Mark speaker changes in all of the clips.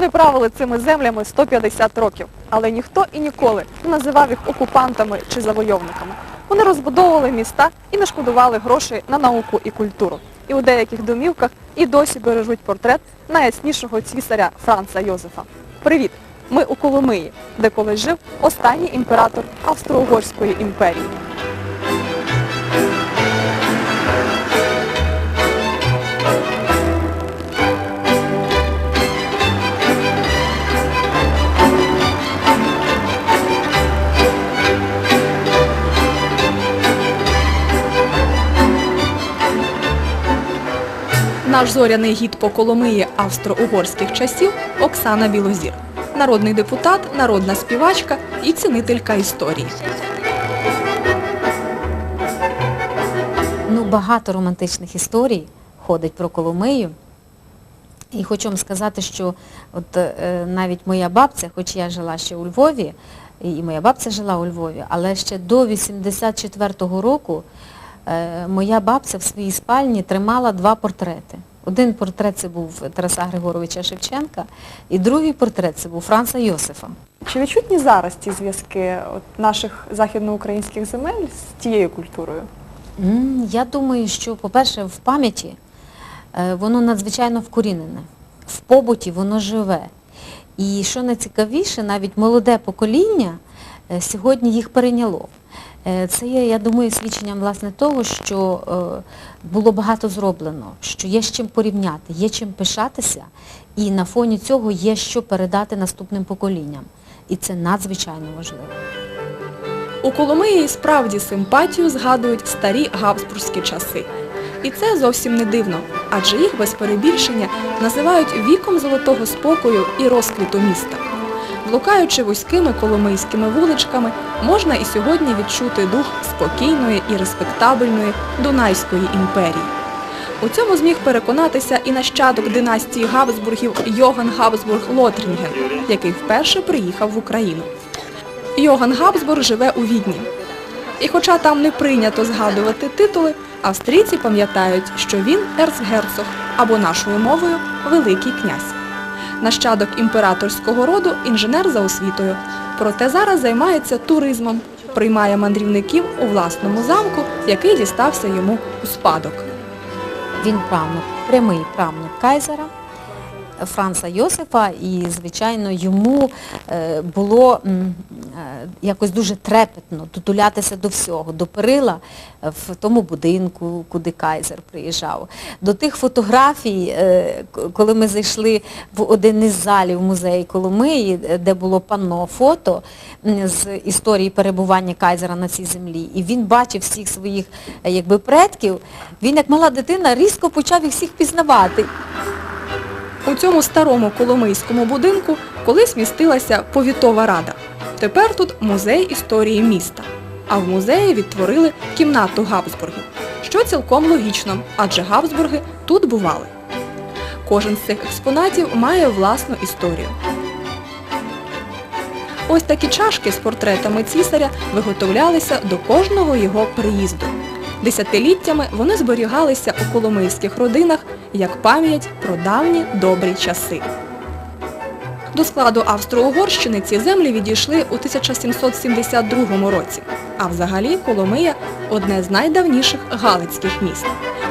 Speaker 1: Вони правили цими землями 150 років, але ніхто і ніколи не називав їх окупантами чи завойовниками. Вони розбудовували міста і не шкодували грошей на науку і культуру. І у деяких домівках і досі бережуть портрет найяснішого цісаря Франца Йозефа. Привіт! Ми у Коломиї, де колись жив останній імператор Австро-Угорської імперії. Наш зоряний гід по Коломиї австро-угорських часів Оксана Білозір. Народний депутат, народна співачка і цінителька історії.
Speaker 2: Ну, багато романтичних історій ходить про Коломию. І хочу вам сказати, що от е, навіть моя бабця, хоч я жила ще у Львові, і моя бабця жила у Львові, але ще до 84-го року моя бабця в своїй спальні тримала два портрети. Один портрет це був Тараса Григоровича Шевченка, і другий портрет це був Франца Йосифа.
Speaker 1: Чи відчутні зараз ті зв'язки наших західноукраїнських земель з тією культурою?
Speaker 2: Я думаю, що, по-перше, в пам'яті е, воно надзвичайно вкорінене. В побуті воно живе. І що найцікавіше, навіть молоде покоління е, сьогодні їх перейняло. Е, Це є, я думаю, свідченням власне того, що е, було багато зроблено, що є з чим порівняти, є чим пишатися, і на фоні цього є що передати наступним поколінням. І це надзвичайно важливо.
Speaker 1: У Коломиї справді симпатію згадують старі габсбурзькі часи. І це зовсім не дивно, адже їх без перебільшення називають віком золотого спокою і розквіту міста. Блукаючи вузькими коломийськими вуличками, можна і сьогодні відчути дух спокійної і респектабельної Дунайської імперії. У цьому зміг переконатися і нащадок династії Габсбургів Йоган Габсбург Лотрінген, який вперше приїхав в Україну. Йоган Габсбург живе у Відні. І хоча там не прийнято згадувати титули, австрійці пам'ятають, що він ерцгерцог або нашою мовою Великий князь. Нащадок імператорського роду інженер за освітою. Проте зараз займається туризмом, приймає мандрівників у власному замку, який дістався йому у спадок.
Speaker 2: Він правнук, прямий правнук кайзера Франца Йосифа, і, звичайно, йому е, було якось дуже трепетно дотулятися до всього, до перила в тому будинку, куди кайзер приїжджав, до тих фотографій, е, коли ми зайшли в один із залів музею Коломиї, е, де було панно фото з історії перебування кайзера на цій землі. І він бачив всіх своїх е, якби, предків, він як мала дитина різко почав їх всіх пізнавати.
Speaker 1: У цьому старому коломийському будинку колись містилася повітова рада. Тепер тут музей історії міста. А в музеї відтворили кімнату Габсбургів, що цілком логічно, адже Габсбурги тут бували. Кожен з цих експонатів має власну історію. Ось такі чашки з портретами цісаря виготовлялися до кожного його приїзду. Десятиліттями вони зберігалися у коломийських родинах як пам'ять про давні добрі часи. До складу Австро-Угорщини ці землі відійшли у 1772 році, а взагалі Коломия – одне з найдавніших галицьких міст.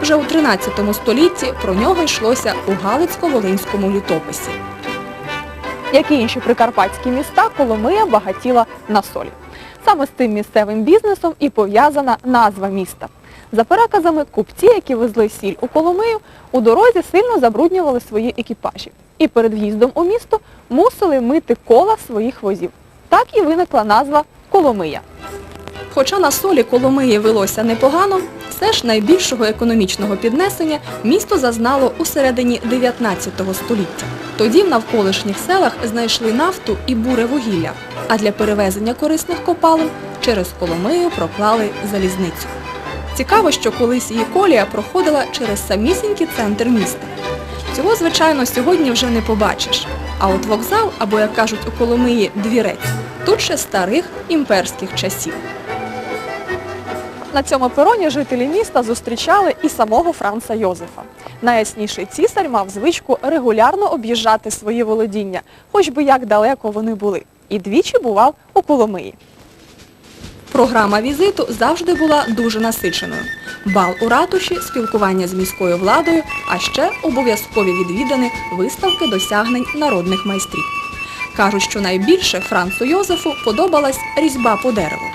Speaker 1: Вже у 13 столітті про нього йшлося у Галицько-Волинському літописі. Як і інші прикарпатські міста, Коломия багатіла на солі. Саме з цим місцевим бізнесом і пов'язана назва міста. За переказами, купці, які везли сіль у Коломию, у дорозі сильно забруднювали свої екіпажі. І перед в'їздом у місто мусили мити кола своїх возів. Так і виникла назва Коломия. Хоча на солі Коломиї велося непогано, все ж найбільшого економічного піднесення місто зазнало у середині 19 століття. Тоді в навколишніх селах знайшли нафту і буре вугілля, а для перевезення корисних копалин через Коломию проклали залізницю. Цікаво, що колись її колія проходила через самісінький центр міста. Цього, звичайно, сьогодні вже не побачиш. А от вокзал, або, як кажуть у Коломиї, двірець, тут ще старих імперських часів. На цьому пероні жителі міста зустрічали і самого Франца Йозефа. Найясніший цісар мав звичку регулярно об'їжджати свої володіння, хоч би як далеко вони були, і двічі бував у Коломиї. Програма візиту завжди була дуже насиченою. Бал у ратуші, спілкування з міською владою, а ще обов'язкові відвідини виставки досягнень народних майстрів. Кажуть, що найбільше Францу Йозефу подобалась різьба по дереву.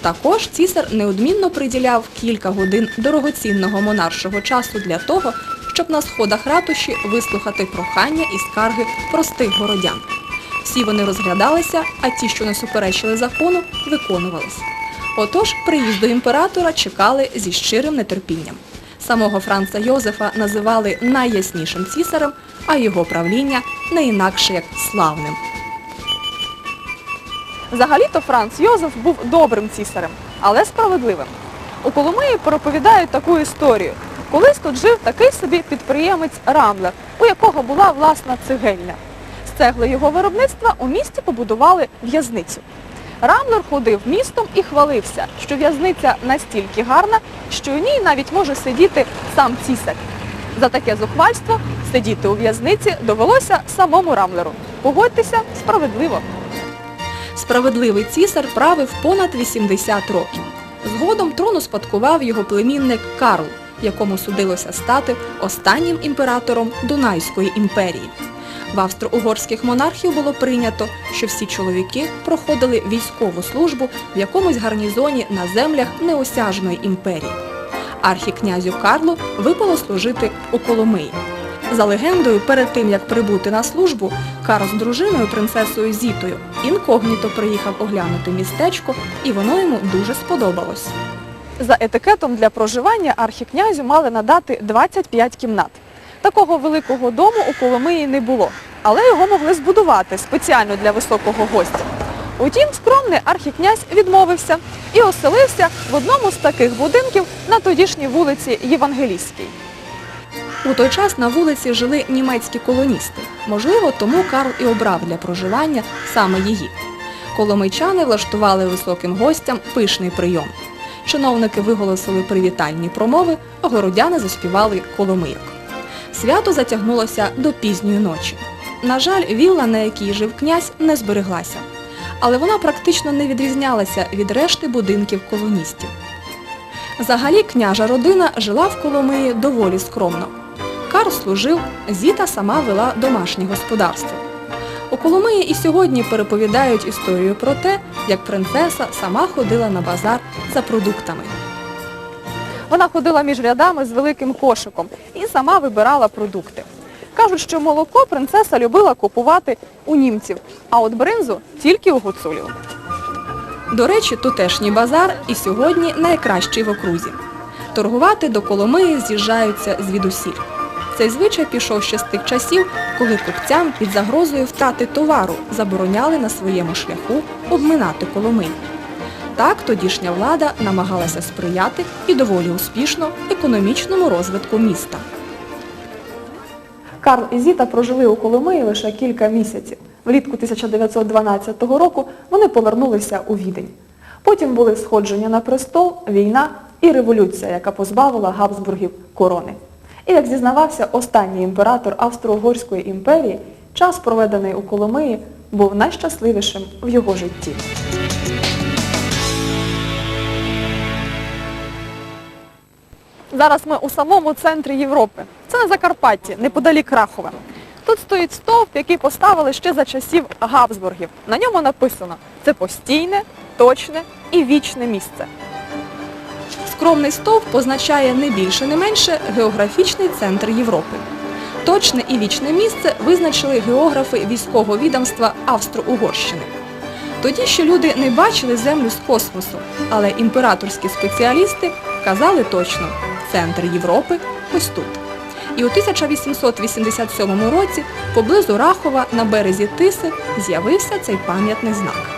Speaker 1: Також цісар неодмінно приділяв кілька годин дорогоцінного монаршого часу для того, щоб на сходах ратуші вислухати прохання і скарги простих городян. Всі вони розглядалися, а ті, що не суперечили закону, виконувались. Отож, приїзду імператора чекали зі щирим нетерпінням. Самого Франца Йозефа називали найяснішим цісарем, а його правління не інакше як славним. Взагалі-то Франц Йозеф був добрим цісарем, але справедливим. У Коломиї проповідають таку історію. Колись тут жив такий собі підприємець Рамлер, у якого була власна цегельня. Цегли його виробництва у місті побудували в'язницю. Рамлер ходив містом і хвалився, що в'язниця настільки гарна, що у ній навіть може сидіти сам цісар. За таке зухвальство сидіти у в'язниці довелося самому Рамлеру. Погодьтеся, справедливо. Справедливий цісар правив понад 80 років. Згодом трон успадкував його племінник Карл, якому судилося стати останнім імператором Дунайської імперії. В австро-угорських монархів було прийнято, що всі чоловіки проходили військову службу в якомусь гарнізоні на землях неосяжної імперії. Архікнязю Карлу випало служити у Коломиї. За легендою, перед тим як прибути на службу, Карл з дружиною, принцесою Зітою, інкогніто приїхав оглянути містечко, і воно йому дуже сподобалось. За етикетом для проживання архікнязю мали надати 25 кімнат. Такого великого дому у Коломиї не було, але його могли збудувати спеціально для високого гостя. Утім, скромний архікнязь відмовився і оселився в одному з таких будинків на тодішній вулиці Євангелійській. У той час на вулиці жили німецькі колоністи. Можливо, тому Карл і обрав для проживання саме її. Коломийчани влаштували високим гостям пишний прийом. Чиновники виголосили привітальні промови, а городяни заспівали коломийок. Свято затягнулося до пізньої ночі. На жаль, вілла, на якій жив князь, не збереглася. Але вона практично не відрізнялася від решти будинків колоністів. Взагалі княжа родина жила в Коломиї доволі скромно. Карл служив, Зіта сама вела домашнє господарство. У Коломиї і сьогодні переповідають історію про те, як принцеса сама ходила на базар за продуктами. Вона ходила між рядами з великим кошиком і сама вибирала продукти. Кажуть, що молоко принцеса любила купувати у німців, а от бринзу тільки у гуцулів. До речі, тутешній базар і сьогодні найкращий в окрузі. Торгувати до Коломиї з'їжджаються звідусіль. Цей звичай пішов ще з тих часів, коли купцям під загрозою втрати товару забороняли на своєму шляху обминати Коломию. Так тодішня влада намагалася сприяти і доволі успішно економічному розвитку міста. Карл і Зіта прожили у Коломиї лише кілька місяців. Влітку 1912 року вони повернулися у Відень. Потім були сходження на престол, війна і революція, яка позбавила Габсбургів корони. І як зізнавався останній імператор Австро-Угорської імперії, час, проведений у Коломиї, був найщасливішим в його житті. Зараз ми у самому центрі Європи. Це на Закарпатті, неподалік Рахова. Тут стоїть стовп, який поставили ще за часів Габсбургів. На ньому написано «Це постійне, точне і вічне місце». Скромний стовп позначає не більше, не менше географічний центр Європи. Точне і вічне місце визначили географи військового відомства Австро-Угорщини. Тоді ще люди не бачили землю з космосу, але імператорські спеціалісти казали точно – центр Європи ось тут. І у 1887 році поблизу Рахова на березі Тиси з'явився цей пам'ятний знак.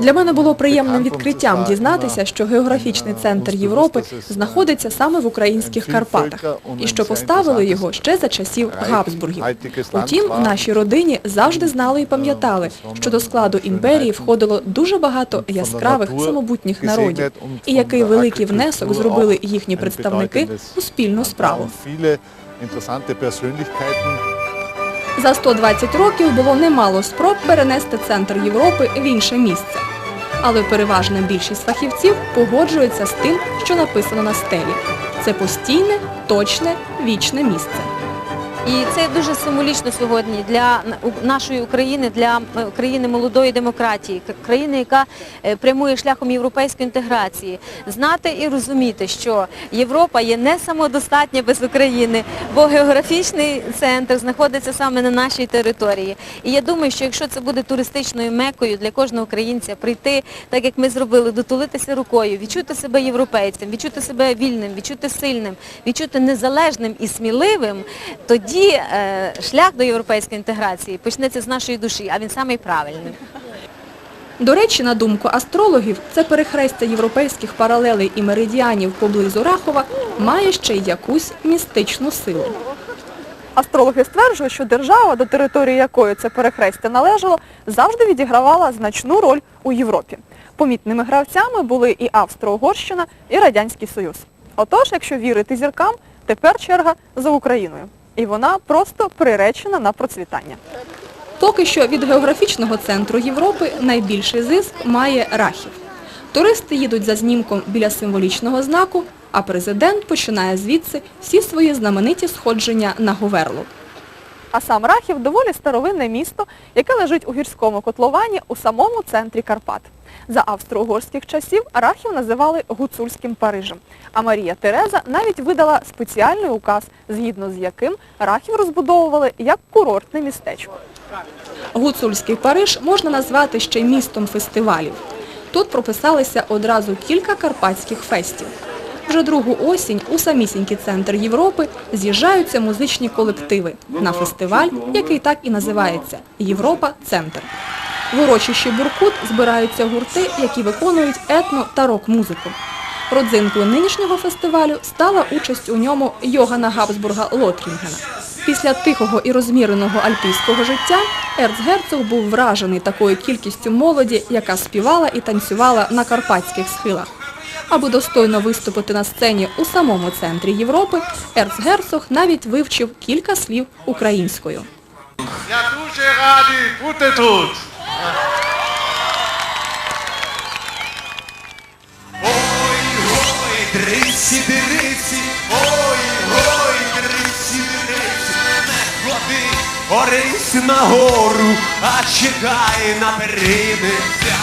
Speaker 1: Для мене було приємним відкриттям дізнатися, що географічний центр Європи знаходиться саме в українських Карпатах і що поставили його ще за часів Габсбургів. Утім, в нашій родині завжди знали і пам'ятали, що до складу імперії входило дуже багато яскравих самобутніх народів, і який великий внесок зробили їхні представники у спільну справу. За 120 років було немало спроб перенести центр Європи в інше місце. Але переважна більшість фахівців погоджується з тим, що написано на стелі. Це постійне, точне, вічне місце.
Speaker 2: І це дуже символічно сьогодні для нашої України, для е, країни молодої демократії, країни, яка е, прямує шляхом європейської інтеграції. Знати і розуміти, що Європа є не самодостатня без України, бо географічний центр знаходиться саме на нашій території. І я думаю, що якщо це буде туристичною мекою для кожного українця, прийти, так як ми зробили, дотулитися рукою, відчути себе європейцем, відчути себе вільним, відчути сильним, відчути незалежним і сміливим, тоді е, шлях до європейської інтеграції почнеться з нашої душі, а він самий правильний.
Speaker 1: До речі, на думку астрологів, це перехрестя європейських паралелей і меридіанів поблизу Рахова має ще й якусь містичну силу. Астрологи стверджують, що держава, до території якої це перехрестя належало, завжди відігравала значну роль у Європі. Помітними гравцями були і Австро-Угорщина, і Радянський Союз. Отож, якщо вірити зіркам, тепер черга за Україною. І вона просто приречена на процвітання. Поки що від географічного центру Європи найбільший зиск має Рахів. Туристи їдуть за знімком біля символічного знаку, а президент починає звідси всі свої знамениті сходження на Говерлу. А сам Рахів доволі старовинне місто, яке лежить у гірському котловані у самому центрі Карпат. За австро-угорських часів Рахів називали гуцульським Парижем, а Марія Тереза навіть видала спеціальний указ, згідно з яким Рахів розбудовували як курортне містечко. Гуцульський Париж можна назвати ще й містом фестивалів. Тут прописалися одразу кілька карпатських фестів. Вже другу осінь у самісінький центр Європи з'їжджаються музичні колективи на фестиваль, який так і називається Європа Центр. В урочищі Буркут збираються гурти, які виконують етно та рок-музику. Родзинкою нинішнього фестивалю стала участь у ньому Йогана Габсбурга Лотрінгена. Після тихого і розміреного альпійського життя ерцгерцог був вражений такою кількістю молоді, яка співала і танцювала на карпатських схилах. Аби достойно виступити на сцені у самому центрі Європи, ерцгерцог навіть вивчив кілька слів українською.
Speaker 3: Я дуже радий бути тут. Ой, ой, дриці, дриці, ой, ой, дриці, дриці, не ходи, Орись на гору, а чекай на перемиця.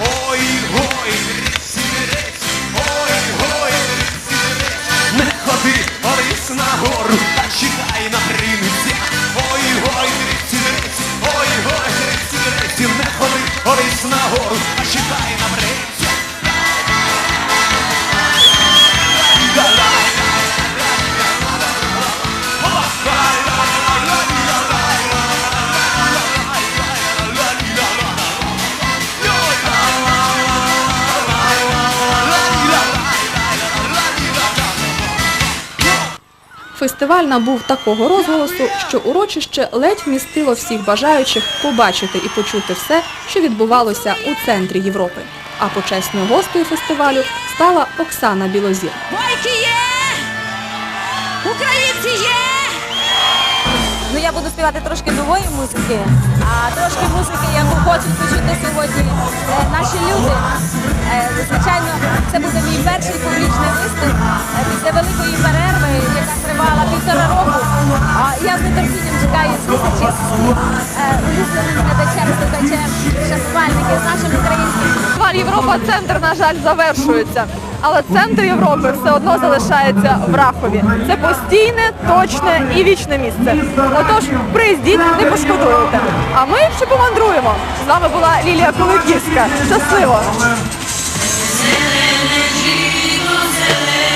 Speaker 3: Ой, ой, дриці, дриці, ой, ой, дриці, дриці, не ходи, Орись на
Speaker 1: Фестиваль набув такого розголосу, що урочище ледь вмістило всіх бажаючих побачити і почути все, що відбувалося у центрі Європи. А почесною гостею фестивалю стала Оксана Білозір.
Speaker 2: Бойки є! Українці є! Ну я буду співати трошки нової музики, а трошки музики, яку хочуть почути сьогодні е, наші люди. Е, звичайно, це буде мій перший публічний виступ е, після великої перерви, яка тривала півтора року. Я з нетерпінням чекаю зустрічі улюбленим
Speaker 1: Європа центр, на жаль, завершується. Але центр Європи все одно залишається в Рахові. Це постійне, точне і вічне місце. Отож, приїздіть, не пошкодуєте. А ми ще помандруємо. З вами була Лілія Куликівська. Щасливо!
Speaker 4: Зелене, зелене,